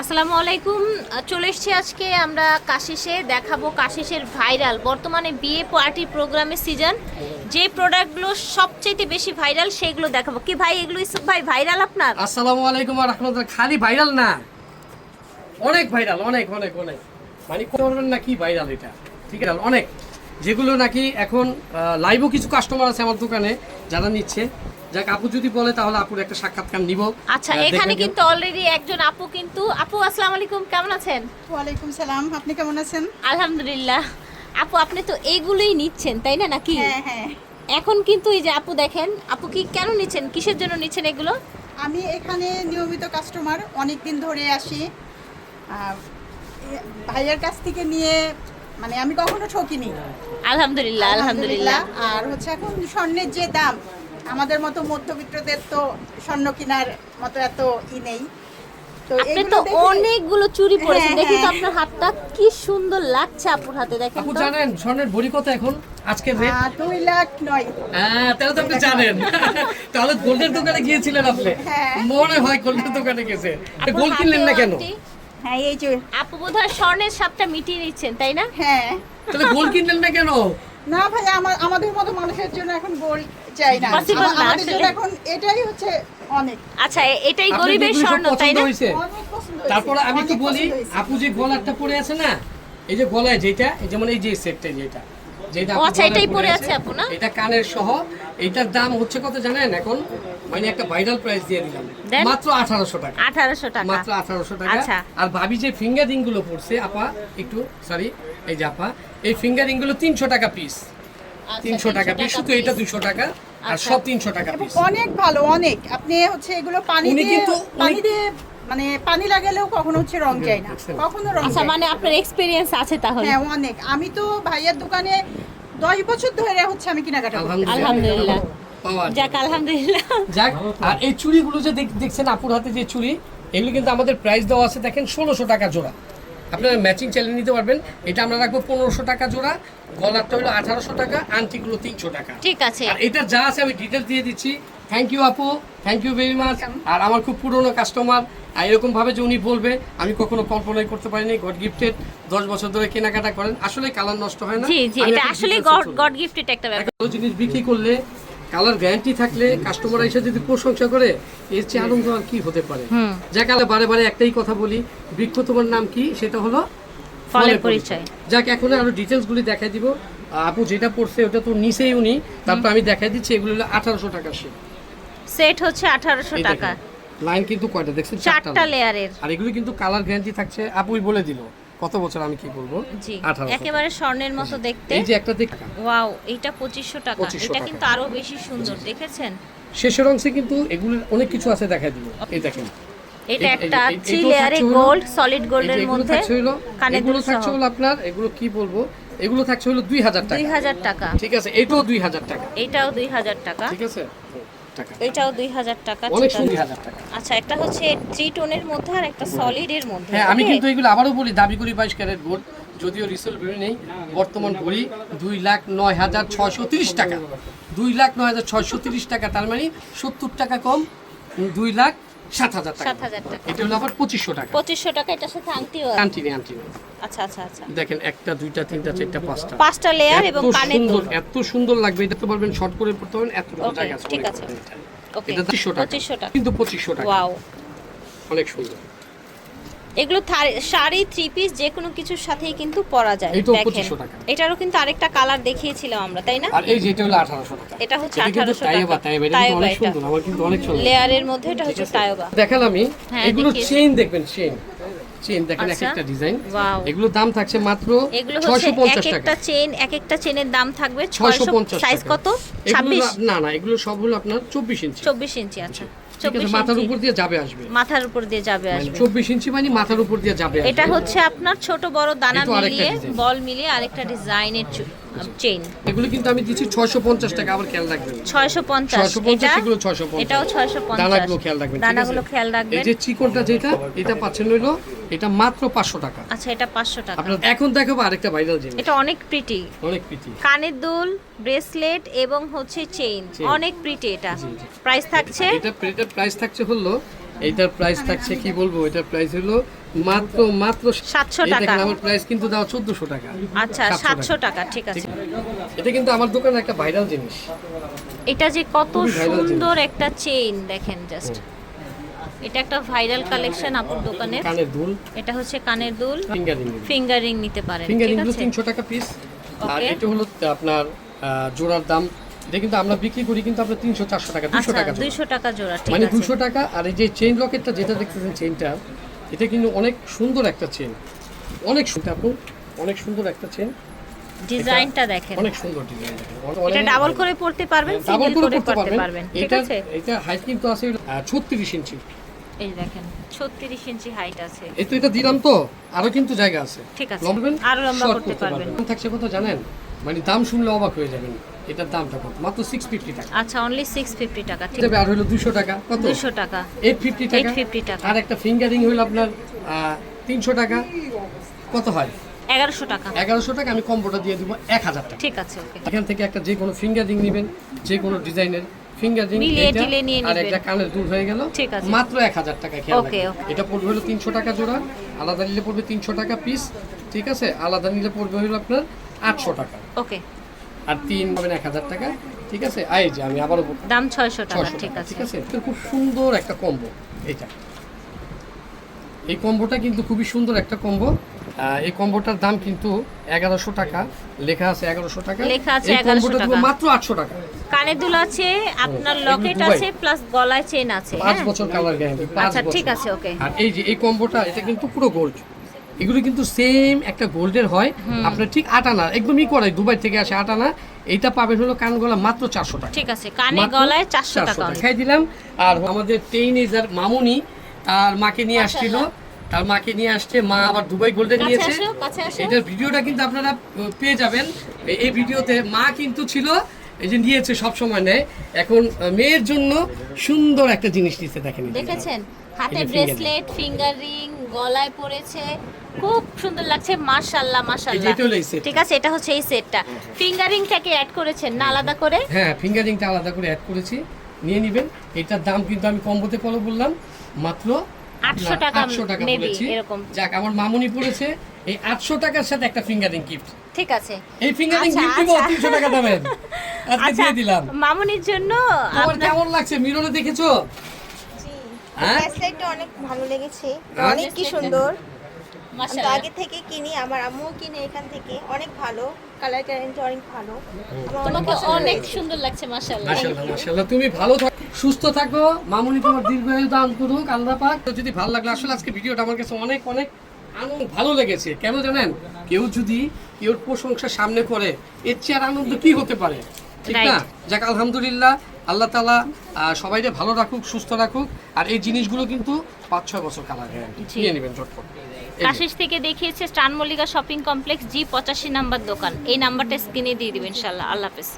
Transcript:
আসসালামু আলাইকুম। চলে এসেছি আজকে আমরা কাশিসে। দেখাবো কাশিসের ভাইরাল। বর্তমানে বিয়ে পার্টি প্রোগ্রামের সিজন যে প্রোডাক্টগুলো সবচেয়ে বেশি ভাইরাল সেগুলো দেখাবো। কি ভাই এগুলো, ইসুফ ভাই ভাইরাল আপনার? আসসালামু আলাইকুম আর রহমতুল্লাহ। খালি ভাইরাল না। অনেক ভাইরাল অনেক অনেক অনেক। মানে করতে পারবেন না কি ভাইরাল এটা? ঠিক আছে, অনেক। যেগুলো নাকি এখন লাইভও কিছু কাস্টমার আছে আমার দোকানে, যারা নিচ্ছে। যাক আপু যদি বলে তাহলে আপুর একটা সাক্ষাৎকার নিব। আচ্ছা এখানে কিন্তু অলরেডি একজন আপু কিন্তু। আপু আসসালামু আলাইকুম কেমন আছেন? ওয়ালাইকুম সালাম আপনি কেমন আছেন? আলহামদুলিল্লাহ। আপু আপনি তো এইগুলোই নিচ্ছেন তাই না নাকি? হ্যাঁ হ্যাঁ। এখন কিন্তু এই যে আপু দেখেন আপু কি কেন নিচ্ছেন? কিসের জন্য নিচ্ছেন এগুলো? আমি এখানে নিয়মিত কাস্টমার অনেক দিন ধরে আসি। আর ভাইয়ের কাছ থেকে নিয়ে মানে আমি কখনো ঠকিনি। আলহামদুলিল্লাহ। আলহামদুলিল্লাহ। আর হচ্ছে এখন স্বর্ণের যে দাম আমাদের মতো মধ্যবিত্তদের তো স্বর্ণ কেনার মতো এত ই নেই। আপনি তো অনেকগুলো চুরি হ্যাঁ, দেখি তো হ্যাঁ। আপনার হাতটা কি সুন্দর লাগছে আপুর হাতে দেখেন আপু জানেন স্বর্ণের ভরি কত এখন? আজকে রেট আহ, লাখ নয়। হ্যাঁ তাহলে তো আপনি জানেন। তাহলে গোল্ডের দোকানে গিয়েছিলেন আপনি? হ্যাঁ। মনে হয় গোল্ডের দোকানে গেছে। গোল্ড কিনলেন না কেন? হ্যাঁ এই যে আপু বোধহয় স্বর্ণের সাপটা মিটিয়ে নিচ্ছেন তাই না? হ্যাঁ। তাহলে গোল্ড কিনলেন না কেন? না ভাই আমার আমাদের মতো মানুষের জন্য এখন গোল্ড চাই না। আমাদের জন্য এখন এটাই হচ্ছে অনেক। আচ্ছা এটাই গরিবের স্বর্ণ তাই না? তারপরে আমি একটু বলি আপু যে গলারটা পরে আছে না এই যে গলায় যেটা যেমন এই যে সেটটা যেটা যেটা আচ্ছা, এটাই পরে পরে আছে আপু না? এটা কানের সহ এটার দাম হচ্ছে কত জানেন এখন? মানে একটা ভাইরাল প্রাইস দিয়ে দিলাম। মাত্র আঠারোশো টাকা। আঠারোশো টাকা। মাত্র আঠারোশো টাকা। আচ্ছা। আর ভাবি যে ফিঙ্গারিংগুলো পড়ছে আপা একটু সরি এই যে আপা এই ফিঙ্গারিংগুলো তিনশো টাকা পিস তিনশো টাকা পিস শুধু এটা দুশো টাকা আর আচ্ছা। সব তিনশো টাকা পিস অনেক ভালো অনেক। আপনি হচ্ছে এগুলো পানি দিয়ে কিন্তু- পানি দিয়ে মানে পানি লাগালেও কখনো হচ্ছে রং যায় না। কখনো রং আচ্ছা মানে আপনার এক্সপিরিয়েন্স আছে তাহলে? হ্যাঁ অনেক। আমি তো ভাইয়ের দোকানে দশ বছর ধরে হচ্ছে আমি কেনাকাটা আলহামদুলিল্লাহ। যাক আলহামদুলিল্লাহ। যাক আর এই চুড়িগুলো যে দেখ- দেখছেন আপুর হাতে যে চুড়ি এগুলো কিন্তু আমাদের প্রাইস দেওয়া আছে দেখেন ষোলোশো টাকা জোড়া। আপনারা ম্যাচিং চালিয়ে নিতে পারবেন। এটা আমরা রাখব পনেরোশো টাকা জোড়া গলারটা হলো আঠারোশো টাকা আন্টিগুলো তিনশো টাকা। ঠিক আছে। আর এটা যা আছে আমি ডিটেলস দিয়ে দিচ্ছি। থ্যাংক ইউ আপু থ্যাংক ইউ ভেরি মাচ আর আমার খুব পুরনো কাস্টমার আর এরকম ভাবে যে উনি বলবে আমি কখনো কল্পনাই করতে পারিনি গড গিফটেড দশ বছর ধরে কেনাকাটা করেন। আসলে কালার নষ্ট হয় না। আসলে গড গিফটেড একটা জিনিস বিক্রি করলে কালার গ্যারান্টি থাকলে কাস্টমার এসে যদি প্রশংসা করে এর চেয়ে আনন্দ আর কি হতে পারে। যাক বারে বারে একটাই কথা বলি। বৃক্ষ তোমার নাম কি? সেটা হলো ফলের পরিচয়। যাক এখন আরও ডিটেলস গুলি দেখাই দিব। আপু যেটা পড়ছে ওটা তো নিচেই উনি। তারপর আমি দেখাই দিচ্ছি এগুলো হলো আঠারোশো টাকা সে সেট হচ্ছে আঠারোশো টাকা। লাইন কিন্তু কয়টা? দেখছেন চারটা। লেয়ারের আর এগুলো কিন্তু কালার গ্যারান্টি থাকছে আপুই বলে দিল। কত বছর আমি কি বলব জি একেবারে স্বর্ণের মতো দেখতে। এই যে একটা দেখ ওয়াও এটা পঁচিশশো টাকা। এটা কিন্তু আরও বেশি সুন্দর দেখেছেন? শেষের অংশে কিন্তু এগুলোর অনেক কিছু আছে দেখাই দিব। এই দেখেন। এটা একটা থ্রি লেয়ারে গোল্ড সলিড গোল্ডের মধ্যে দুল থাকছে সহ হলো আপনার এগুলো কি বলব? এগুলো থাকছে হলো দুই হাজার টাকা। দুই হাজার টাকা। ঠিক আছে এটাও দুই হাজার টাকা। এটাও দুই হাজার টাকা। ঠিক আছে? টাকা। এটাও দুই হাজার টাকা অনেক সুন্দর। দুই হাজার টাকা। আচ্ছা একটা হচ্ছে 3 টোনের মধ্যে আর একটা সলিড এর মধ্যে হ্যাঁ আমি কিন্তু এগুলো আবারও বলি দাবি করি বাইশ ক্যারেট গোল্ড যদিও রিসেল ভ্যালু নেই বর্তমান বলি দুই লাখ নয় হাজার ছয়শো তিরিশ টাকা। দুই লাখ নয় হাজার ছয়শো তিরিশ টাকা তার মানে সত্তর টাকা কম দুই লাখ সাত হাজার টাকা। সাত হাজার টাকা। এটা হলো আবার পঁচিশশো টাকা। পঁচিশশো টাকা এটার সাথে আংটিও আছে। আন্টি নেই আন্টি নেই আচ্ছা আচ্ছা আচ্ছা। দেখেন একটা দুইটা তিনটা চারটা পাঁচটা। পাঁচটা লেয়ার এত এবং কানের সুন্দর দুল। এত সুন্দর লাগবে এটা তো পারবেন শর্ট করে পড়তে পারবেন এত Okay, জায়গা আছে ঠিক অনেক। আছে। ওকে এটা। পঁচিশশো টাকা। পঁচিশশো টাকা। কিন্তু পঁচিশশো টাকা। ওয়াও অনেক সুন্দর। এগুলো শাড়ি থ্রি পিস যে কোনো কিছুর সাথেই কিন্তু পরা যায় দেখেন এটারও কিন্তু আরেকটা কালার দেখিয়েছিলাম আমরা তাই না? আর এই যেটা হলো আঠারোশো টাকা। এটা হচ্ছে 1800 টাইবা টাকা। টাইবা এটা অনেক সুন্দর আমার কিন্তু অনেক সুন্দর। লেয়ারের মধ্যে এটা হচ্ছে টায়োবা দেখালামই হ্যাঁ, এগুলো চেইন দেখবেন চেইন চেইন দেখেন এক আচ্ছা। একটা ডিজাইন এগুলো দাম থাকছে মাত্র এগুলো হচ্ছে ছয়শো পঞ্চাশ এক টাকা। একটা চেন এক একটা চেনের দাম থাকবে ছয়শো ছয়শো পঞ্চাশ সাইজ কত? এগুলো ছাব্বিশ? না না এগুলো সব হলো আপনার চব্বিশ ইঞ্চি। চব্বিশ ইঞ্চি আচ্ছা। মাথার উপর দিয়ে যাবে আসবে। মাথার উপর দিয়ে যাবে মানে আসবে। চব্বিশ ইঞ্চি মানে মাথার উপর দিয়ে যাবে এটা হচ্ছে আপনার ছোট বড় দানা মিলিয়ে বল মিলিয়ে আরেকটা ডিজাইনের চেইন এগুলো কিন্তু আমি দিচ্ছি ছয়শো পঞ্চাশ টাকা আবার খেয়াল রাখবেন। 650 এটা এগুলো 650 এটাও ছয়শো পঞ্চাশ। দানাগুলো খেয়াল রাখবেন দানাগুলো খেয়াল এই যে চিকনটা যেটা এটা পাচ্ছেন হইল এটা মাত্র পাঁচশো টাকা। আচ্ছা এটা পাঁচশো টাকা। আপনার এখন দেখাবো আরেকটা ভাইরাল জিনিস। এটা অনেক প্রিটি অনেক প্রীতি কানের দুল ব্রেসলেট এবং হচ্ছে চেইন অনেক প্রিটি এটা। প্রাইস থাকছে? এটা প্রাইস থাকছে হলো এইটার প্রাইস থাকছে কি বলব? এটার প্রাইস হলো মাত্র মাত্র 700 এই দেখেন টাকা। আমার প্রাইস কিন্তু দাও চোদ্দশো টাকা। আচ্ছা 700 টাকা। ঠিক আছে। এটা কিন্তু আমার দোকানের একটা ভাইরাল জিনিস। এটা যে কত সুন্দর একটা চেইন দেখেন জাস্ট এটা একটা ভাইরাল কালেকশন আপুর দোকানের। কানের দুল। এটা হচ্ছে কানের দুল। ফিঙ্গারিং ফিঙ্গারিং নিতে পারেন ফিঙ্গারিং ঠিকগুলো আছে? তিনশো টাকা পিস আর এটা হলো আপনার জোড়ার দাম এটা কিন্তু আমরা বিক্রি করি কিন্তু আপনার তিনশো চারশো টাকা দুশো আচ্ছা টাকা। দুইশো টাকা জোড়া মানে দুশো টাকা আর এই যে চেইন লকেটটা যেটা দেখতেছেন চেইনটা এটা কিন্তু অনেক সুন্দর একটা চেইন অনেক সুন্দর আপু অনেক সুন্দর একটা চেইন ডিজাইনটা দেখেন। অনেক সুন্দর ডিজাইন এটা ডাবল করে পড়তে পারবেন ডাবল করে করে পড়তে পারবেন। ঠিক আছে? এটা হাইট কিন্তু আছে ছত্রিশ ইঞ্চি। এই দেখেন 36 ইঞ্চি হাইট আছে। এই তো এটা দিলাম তো আরও কিন্তু জায়গা আছে। ঠিক আছে। লম্বেন আরও লম্বা করতে পারবেন। থাকছে কত জানেন? মানে দাম শুনলে অবাক হয়ে যাবেন। এটার দামটা কত? মাত্র সিক্স ফিফটি টাকা। আচ্ছা অনলি 650 টাকা ঠিক। তবে আর হলো দুশো টাকা। কত? 200 টাকা। এইট ফিফটি টাকা? 850 টাকা। আর একটা ফিঙ্গারিং হলো আপনার তিনশো টাকা। কত হয়? 1100 টাকা। এগারোশো টাকা আমি কম্বোটা দিয়ে দিব এক হাজার টাকা। ঠিক আছে ওকে। এখান থেকে একটা যে কোনো ফিঙ্গারিং নেবেন যে কোনো ডিজাইনের ফিঙ্গারিং নিয়ে আর একটা কানের দূর হয়ে গেল। ঠিক আছে। মাত্র এক হাজার টাকা খেয়াল। এটা পড়বে হলো তিনশো টাকা জোড়া। আলাদা নিলে পড়বে তিনশো টাকা পিস ঠিক আছে? আলাদা নিলে পড়বে হলো আপনার আটশো টাকা। ওকে। আর তিন পাবেন এক হাজার টাকা ঠিক আছে? আই যে আমি আবারও দাম 600 টাকা ঠিক আছে। ঠিক আছে? খুব সুন্দর একটা কম্বো এটা এই কম্বোটা কিন্তু খুবই সুন্দর একটা কম্বো। এই কম্বোটার দাম কিন্তু এগারোশো টাকা লেখা আছে এগারোশো টাকা। লেখা আছে এই 1100 কম্বোটা দেবো টাকা। মাত্র আটশো টাকা। কানের দুল আছে আপনার লকেট আছে প্লাস গলায় চেন আছে পাঁচ হ্যাঁ? বছর কালার গ্যারান্টি আচ্ছা ঠিক আছে ওকে। আর এই যে এই কম্বোটা এটা কিন্তু পুরো গোল্ড এগুলো কিন্তু সেম একটা গোল্ডের হয়। আপনার ঠিক আট আনা একদমই করে দুবাই থেকে আসে আট আনা। এইটা পাবেন হলো কানগোলা মাত্র চারশো টাকা। ঠিক আছে কানে গলায় 400 টাকা খাই দিলাম আর আমাদের টেইনেজার মামুনি তার মাকে নিয়ে আসছিল। তার মাকে নিয়ে আসছে মা আবার দুবাই গোল্ডে নিয়েছে। এটার ভিডিওটা কিন্তু আপনারা পেয়ে যাবেন। এই- ভিডিওতে মা কিন্তু ছিল এই যে নিয়েছে সব সময় নেয়। এখন মেয়ের জন্য সুন্দর একটা জিনিস নিতে দেখেন। দেখেছেন? হাতে ব্রেসলেট ফিঙ্গার রিং গলায় পড়েছে। খুব সুন্দর লাগছে মাশাআল্লাহ মাশাআল্লাহ। ঠিক আছে এটা হচ্ছে এই সেটটা। ফিঙ্গারিংটাকে অ্যাড করেছেন না আলাদা করে? হ্যাঁ ফিঙ্গারিংটা আলাদা করে অ্যাড করেছি। নিয়ে নেবেন। এটার দাম কিন্তু আমি কম্বোতে কল বললাম মাত্র 800 টাকা 800 টাকা বলেছি। এরকম। যাক আমার মামুনি পড়েছে। এই আটশো টাকার সাথে একটা ফিঙ্গারিং গিফট ঠিক আছে। এই ফিঙ্গারিং আচ্ছা, গিফট দিব আচ্ছা। তিনশো টাকা দামের। আজকে আচ্ছা দিয়ে দিলাম। মামুনির জন্য তোমার কেমন লাগছে? মিররে দেখেছ? হ্যাঁ? অনেক ভালো লেগেছে। হ্যাঁ? অনেক কি সুন্দর। আমি তো আগে থেকে কিনি আমার আম্মুও কিনে এখান থেকে। অনেক ভালো কালার গ্যারান্টি অনেক ভালো। তোমাকে অনেক সুন্দর লাগছে মাশাআল্লাহ। মাশাআল্লাহ মাশাআল্লাহ। তুমি ভালো থাকো সুস্থ থাকো। মামুনি তোমার দীর্ঘায়ু দান করুক আল্লাহ পাক। তো যদি ভালো লাগল আসলে আজকে ভিডিওটা আমার কাছে অনেক অনেক আনন্দ ভালো লেগেছে। কেন জানেন? কেউ যদি কেউ প্রশংসা সামনে করে এর চেয়ে আর আনন্দ কি হতে পারে? ঠিক না? যাক আলহামদুলিল্লাহ আল্লাহ তালা সবাইকে ভালো রাখুক সুস্থ রাখুক। আর এই জিনিসগুলো কিন্তু পাঁচ ছয় বছর কালার গ্যারান্টি নিয়ে নেবেন চটপট। কাশিস থেকে দেখিয়েছে স্টান মল্লিকা শপিং কমপ্লেক্স, জি পঁচাশি নাম্বার দোকান। এই নাম্বারটা স্ক্রিনে দিয়ে দিবেন ইনশাল্লাহ আল্লাহ হাফেজ।